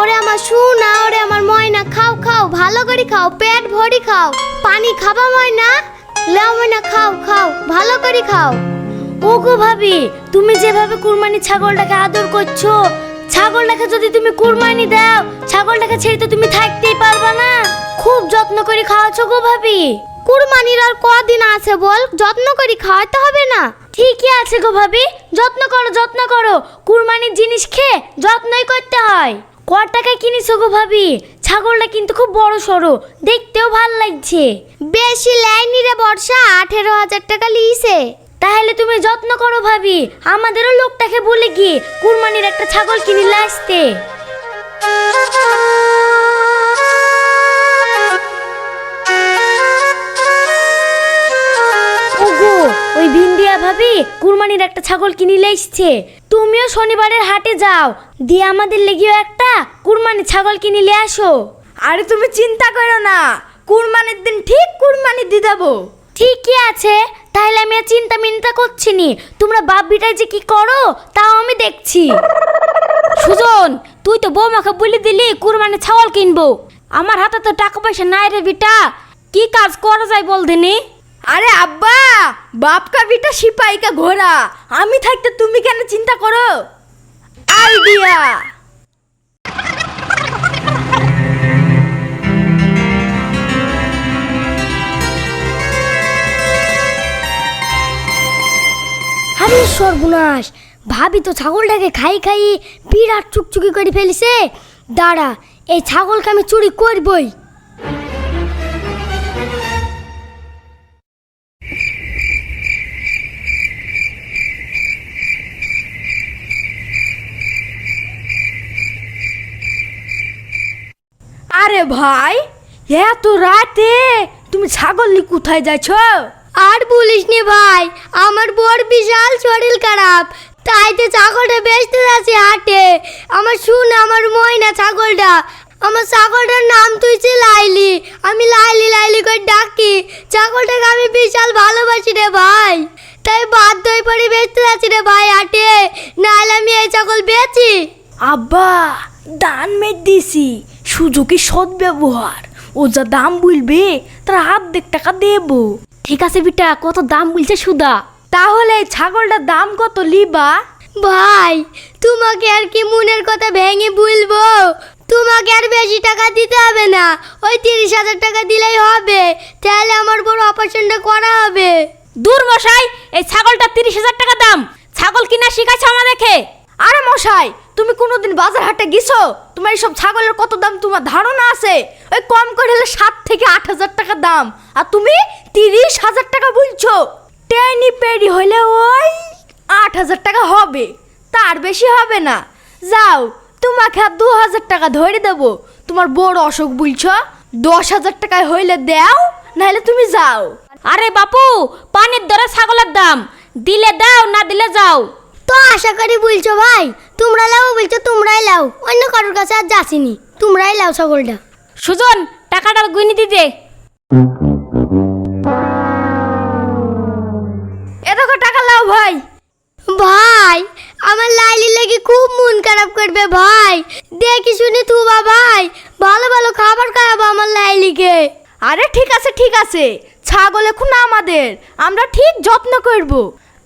ওরে আমার শুনা ওরে আমার ময়না, খাও খাও, ভালো করে খাও, পেট ভরি খাও, পানি খাবা ময়না? লাও ময়না, খাও খাও, ভালো করে খাও। ওগো ভাবি, তুমি যেভাবে কুরবানি ছাগলটাকে আদর করছ, ছাগলটাকে যদি তুমি কুরবানি দাও, ছাগলটাকে ছেড়ে তো তুমি থাকতেই পারবা না। খুব যত্ন করে খাওয়াছো গো ভাবি। কুরবানির আর কদিন আছে বল, যত্ন করে খাওয়াতে হবে না। ঠিকই আছে গো ভাবি, যত্ন করো যত্ন করো, কুরবানির জিনিস খেয়ে যত্নই করতে হয়। ক টাকায় কিনেছো গো ভাবি? ছাগলটা কিন্তু খুব বড় সড়ো। দেখতেও ভালো লাগছে। বেশি লাইনি রে বর্ষা আঠেরো হাজার টাকা লিয়েছে তাহলে তুমি যত্ন করো ভাবি। আমাদেরও লোকটাকে বলে গিয়ে কুরবানির একটা ছাগল কিনে আসতে। ওগো ওই ভিন্ডিয়া ভাবি কুরবানির একটা ছাগল কিনে এসছে। তুমিও শনিবারের হাটে যাও। দিয়ে আমাদের লেগেও একটা কুরবানি ছাগল কিনে নিয়ে আসো। আরে তুমি চিন্তা করো না কুরবানির দিন ঠিক কুরবানি দিয়ে দেবো। ঠিকই আছে তাহলে আমি আর চিন্তা মিন্তা করছি নি। তোমরা বাপ বিটায় যে কি করো তাও আমি দেখছি। সুজন তুই তো বৌমাকে বলে দিলি কুরবানি ছাগল কিনবো। আমার হাতে তো টাকা পয়সা নাই রে বিটা। কি কাজ করা যায় বল দিনি? আরে আব্বা, বাপকা বিটা সিপাইকা ঘোড়া। আমি থাকতে তুমি কেন চিন্তা করো? আইডিয়া আরে সর্বনাশ, ভাবি তো ছাগলটাকে খাই খাই বিরাট চুকচুকি করে ফেলিছে। দাঁড়া, এই ছাগলকে আমি চুরি করবই। আরে ভাই এত রাতে তুমি ছাগল নিয়ে কোথায় যাচ্ছ? আর বলিস নি ভাই আমার বর বিশাল শরীর খারাপ তাই তো ছাগলটা বেচতে যাচ্ছি হাটে। আমার শুন আমার ময়না ছাগলটা আমার ছাগলটার নাম তুইছে লাইলি আমি লাইলি লাইলি করে ডাকি ছাগলটাকে আমি বিশাল ভালোবাসি রে ভাই। তাই বাধ্য হয়ে পড়ে বেচতে যাচ্ছি রে ভাই হাটে নাহলে আমি এই ছাগল বেচি। আব্বা দান মেট দিছি সুযোগে সৎ ব্যবহার ও যা দাম বলবে তার অর্ধেক টাকা দেবো। ঠিক আছে বিটা কত দাম বলছে সুদা? তাহলে ছাগলটার দাম কত লিবা? ভাই তোমাকে আর কি মনের কথা ভেঙে বলব? তোমাকে আর বেশি টাকা দিতে হবে না। ওই তিরিশ হাজার টাকা দিলেই হবে। তাহলে আমার বড় অপারেশনটা করা হবে। দূর মশাই এই ছাগলটা তিরিশ হাজার টাকা দাম। ছাগল কিনা শিখাইছে আমাদেরকে। আরে মশাই, তুমি কোনোদিন বাজার হাটে গেছো? তোমার এইসব ছাগলের কত দাম তোমার ধারণা আছে? ওই কম করে হলে সাত থেকে আট হাজার টাকা দাম। আর তুমি তিরিশ হাজার টাকা বলছো। টেনি পেরি হলে ওই আট হাজার টাকা হবে। তার বেশি হবে না। যাও, তোমাকে আর দু হাজার টাকা ধরে দেবো। তোমার বড় অসুখ বলছো? দশ হাজার টাকায় হইলে দাও, নাহলে তুমি যাও। আরে বাপু, পানির দরে ছাগলের দাম। দিলে দাও, না দিলে যাও। তো আশা করি বলছো ভাই তোমরা লাও বলছো তোমরাই লাও। অন্য কারোর কাছে আর যাসিনি তোমরাই লাও ছাগলটা সুজন টাকাটা গুনি দিতে এ দেখো টাকা লাও ভাই। ভাই আমার লাইলি লেগে খুব মন খারাপ করবে ভাই। দেখি শুনি তুবা ভাই ভালো ভালো খাবার খাওয়াবো আমার লাইলিকে। আরে ঠিক আছে ঠিক আছে। ছাগল এখন আমাদের আমরা ঠিক যত্ন করব।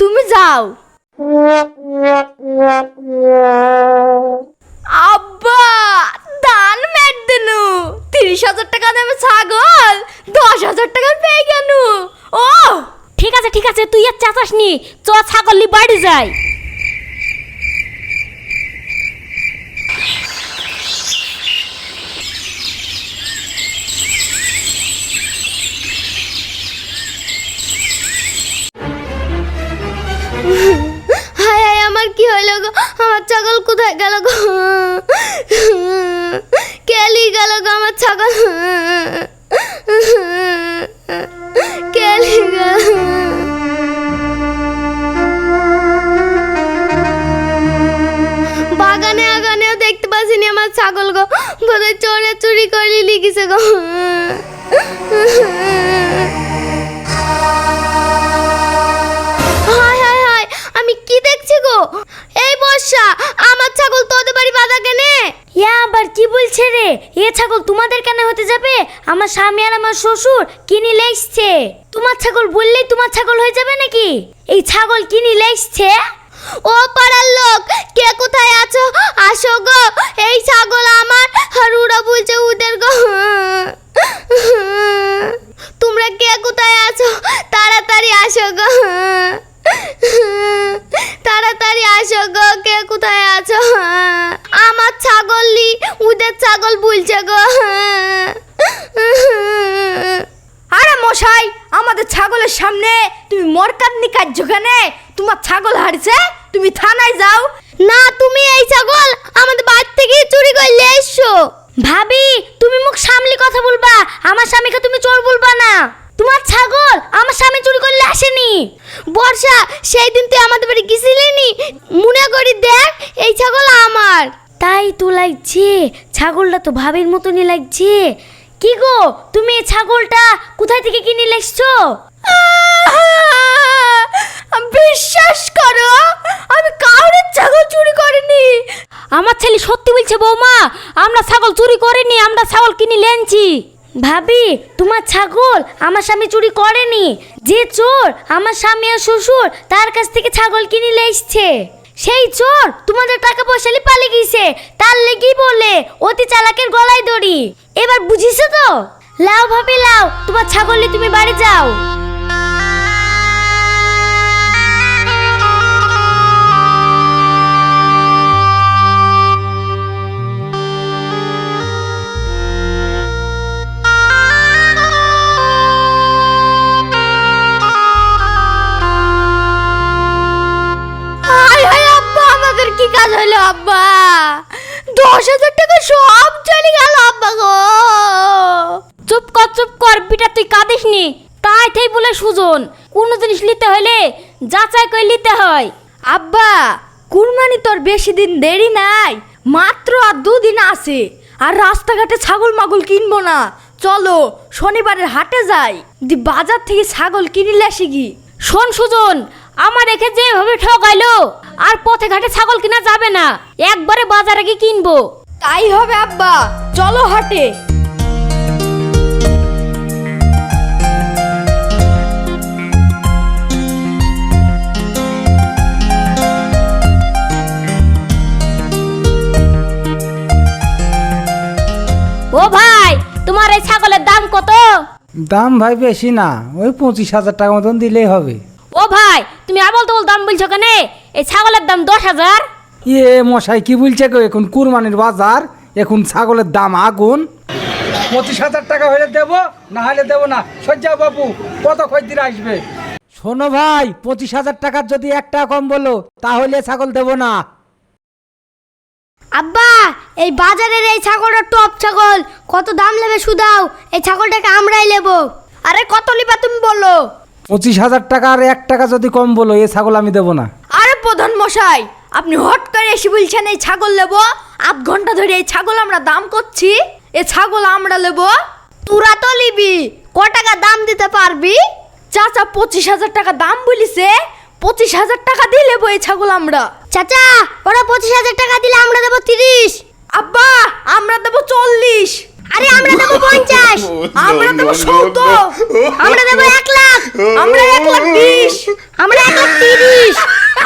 তুমি যাও। আব্বা, দান মেট দিনু। তিরিশ হাজার টাকা দামে ছাগল, দশ হাজার টাকা পেয়ে গেল ও, ঠিক আছে ঠিক আছে, তুই আর চাচাস নি, চ ছাগল নি বাড়ি যাই। গো আমার ছাগল কোথায় গেল গো? কেলি গেল গো আমার ছাগল? কেলি গেল বাগানে আগানেও দেখতে পাচ্ছিনি আমার ছাগল গো। বোধহয় চোরে চুরি করে লিখেছে গো। আমার স্বামী আর আমার শ্বশুর কিনে লেগছে তোমার ছাগল বললেই তোমার ছাগল হয়ে যাবে নাকি? এই ছাগল কিনে লেগছে ও পাড়ার লোক, কে কোথায় আছো? আসো গো, এই ছাগল আমার আর ওরা বলছে ওদের গো। তোমরা কে কোথায় আছো? তাড়াতাড়ি আসো গো। তাড়াতাড়ি আসো গো, কে কোথায় আছো? আমার ছাগল লি, ওদের ছাগল বলছে গো। মশাই আমাদের ছাগলের সামনে তুমি মরকাতনি কার্য কেনে তোমার ছাগল হারছে তুমি থানায় যাও। না তুমি এই ছাগল আমাদের বাড়ি থেকে চুরি করলে এসছো ভাবি তুমি মুখ সামলি কথা বলবা আমার স্বামীকে তুমি চোর বলবা না। তোমার ছাগল আমার স্বামী চুরি করলে আসেনি। বর্ষা সেই দিন তুই আমাদের বাড়ি গেছিলিনি মনে করি দেখ এই ছাগল আমার। তাই তো লাগছে ছাগলটা তো ভাবির মতনই লাগছে। কি গো? তুমি এই ছাগলটা কোথায় থেকে কিনে আহ! বিশ্বাস করো আমি কাউরের ছাগল চুরি করিনি। আমার ছেলে সত্যি বলছে বৌমা আমরা ছাগল চুরি করিনি আমরা ছাগল কিনে লেনছি ভাবি তোমার ছাগল আমার স্বামী চুরি করেনি। যে চোর আমার স্বামী আর শ্বশুর তার কাছ থেকে ছাগল কিনে লেসছে সেই চোর, তোমাদের টাকা পয়সা নিয়ে পালিয়ে গেছে। তার লেগেই বলে, অতি চালাকের গলায় দড়ি। এবার বুঝিস তো? লাও ভাবি, লাও, তোমার ছাগল তুমি বাড়ি যাও। সুজন কোনো জিনিস নিতে হলে যাচাই করে নিতে হয়। আব্বা কুরবানি তোর বেশি দিন দেরি নাই মাত্র আর দুদিন আছে আর রাস্তাঘাটে ছাগল মাগল কিনবো না। চলো শনিবারের হাটে যাই। দি বাজার থেকে ছাগল কিনিলে আসি কি শোন সুজন আমার রেখে যেভাবে ঠকাইলো আর পথে ঘাটে ছাগল কিনা যাবে না একবারে বাজারে গিয়ে কিনবো। তাই হবে আব্বা চলো হাটে। তোমার এই ছাগলের দাম কত? দাম ভাই বেশি না ওই পঁচিশ হাজার টাকা মতন দিলেই হবে। ও ভাই তুমি আবল তবল দাম বলছো কেন? এই ছাগলের দাম দশ হাজার? ইয়ে মশাই কি বলছে গো? এখন কুরবানির বাজার এখন ছাগলের দাম আগুন। পঁচিশ হাজার টাকা হলে দেবো না হলে দেবো না। সজ্জা বাবু কত খদ্দির আসবে? শোনো ভাই পঁচিশ হাজার টাকার যদি একটা কম বলো তাহলে ছাগল দেবো না। আব্বা এই বাজারের এই ছাগলটা টপ ছাগল। কত দাম নেবে শুধাও এই ছাগলটাকে আমরাই নেব। আরে কত লিবা তুমি বলো? পঁচিশ হাজার টাকা আর এক টাকা যদি কম বলো এ ছাগল আমি দেবো না। আরে প্রধান মশাই আপনি হট করে এসে বলছেন এই ছাগল নেব? আধ ঘণ্টা ধরে এই ছাগল আমরা দাম করছি? এ ছাগল আমরা নেব? তোরা তো নিবি। ক টাকা দাম দিতে পারবি? চাচা পঁচিশ হাজার টাকা দাম বলিছে। পঁচিশ হাজার টাকা দিয়ে নেব এই ছাগল আমরা। চাচা ওরা পঁচিশ হাজার টাকা দিলে আমরা দেবো তিরিশ। আব্বা আমরা দেবো চল্লিশ। আরে আমরা দেবো পঞ্চাশ। আমরা দেবো সত্তর আমরা দেবো এক লাখ। আমরা এক লাখ বিশ। আমরা এক লাখ তিরিশ।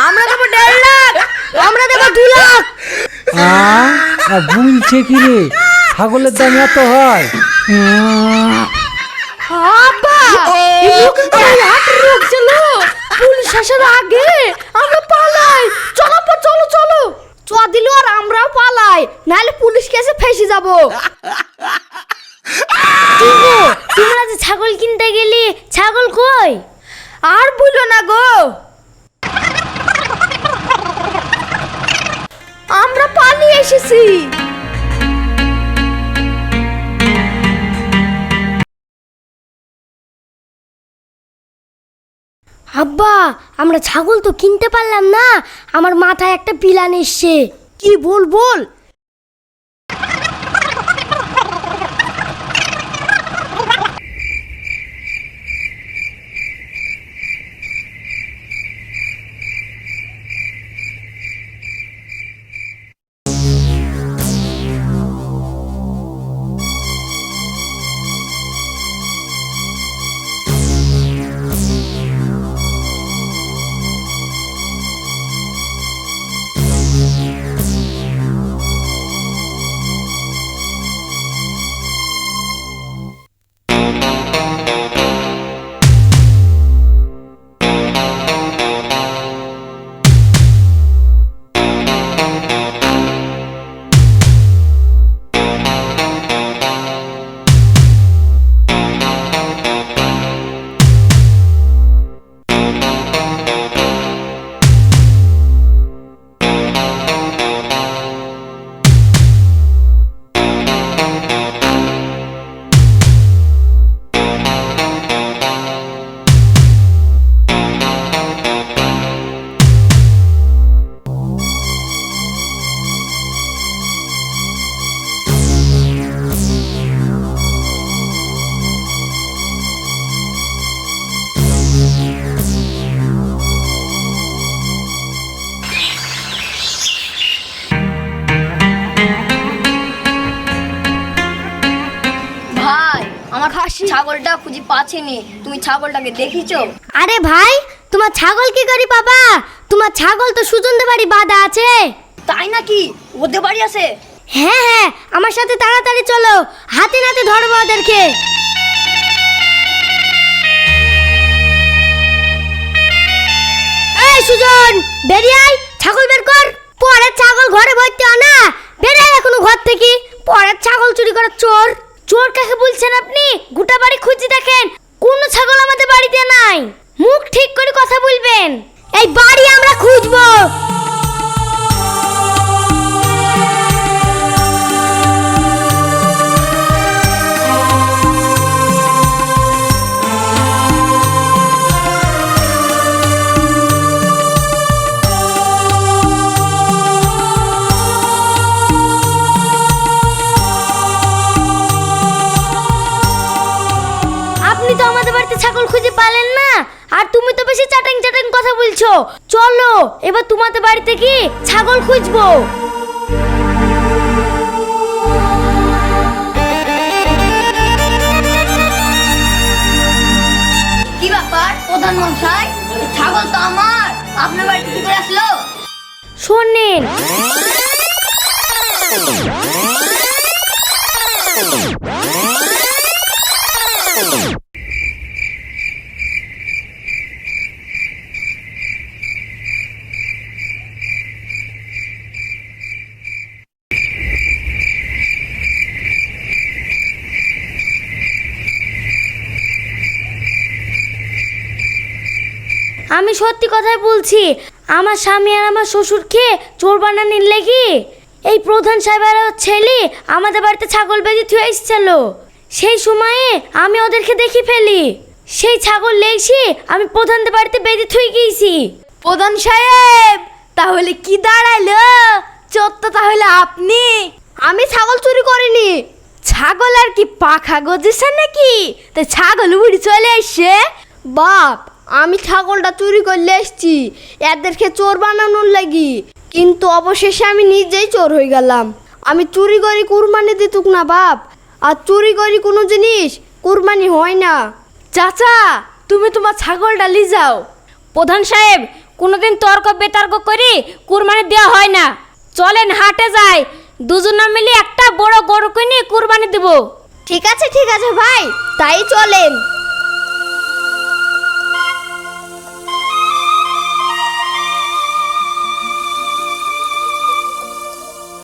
আমরা দেবো দেড় লাখ। আমরা দেবো দু লাখ। বলছে কি রে? ছাগলের দাম এত হয়। আব্বা লোক। পুলিশ আসার আগে আমরা পালাই। চলো আব্বা চলো চলো। চ দিল আর আমরাও পালাই। নাহলে পুলিশ কেসে ফেসে যাব। তোমরা যে ছাগল কিনতে গেলি ছাগল কই? আর বলো না গো। আমরা পালিয়ে এসেছি। আব্বা, আমরা ছাগল তো কিনতে পারলাম না। আমার মাথায় একটা পিলান এসছে। কি বল বল? ছাগলটা খুঁজে পাচ্ছিনি। তুমি ছাগলটাকে দেখিছো? আরে ভাই তোমার ছাগল কি করি বাবা? তোমার ছাগল তো সুজনদের বাড়ি বাঁধা আছে। তাই নাকি? ওদের বাড়ি আছে? হ্যাঁ হ্যাঁ আমার সাথে তাড়াতাড়ি চলো। হাতে নাতে ধরবো ওদেরকে। এই সুজন বেরিয়ে এবার তোমাদের বাড়িতে কি ছাগল খুঁজবো। কি ব্যাপার প্রধান মশাই ছাগল তো আমার। আপনার বাড়িতে কি করে আসলো? শোনেন। আমি সত্যি কথাই বলছি, আমার স্বামী আর আমার শ্বশুরকে চোর বানানির লেগে? এই প্রধান সাহেবের ছেলে আমাদের বাড়িতে ছাগল বেঁধে থুয়ে এসেছিল। সেই সময়ে আমি ওদেরকে দেখি ফেলি। সেই ছাগল লেগেছি, আমি প্রধানদের বাড়িতে বেঁধে থুয়ে গিয়েছি। প্রধান সাহেব, তাহলে কি দাঁড়াইলো? চোর তো তাহলে আপনি? আমি ছাগল চুরি করিনি। ছাগল আর কি পাখা গজেছে নাকি? তো ছাগল উড়ি চলে এসছে। বাপ আমি ছাগলটা চুরি করলে এসছি। এদেরকে চোর বানানোর লাগি। কিন্তু অবশেষে আমি নিজেই চোর হয়ে গেলাম। আমি চুরি করি কুরবানি দিতুক না বাপ। আর চুরি করি কোনো জিনিস, কুরবানি হয় না। চাচা, তুমি তোমার ছাগলটা লি যাও। প্রধান সাহেব, কোনোদিন তর্ক বেতর্ক করি কুরবানি দেওয়া হয় না। চলেন হাটে যাই। দুজনে মিলে একটা বড় গরু কিনে কুরবানি দেবো। ঠিক আছে ঠিক আছে ভাই। তাই চলেন।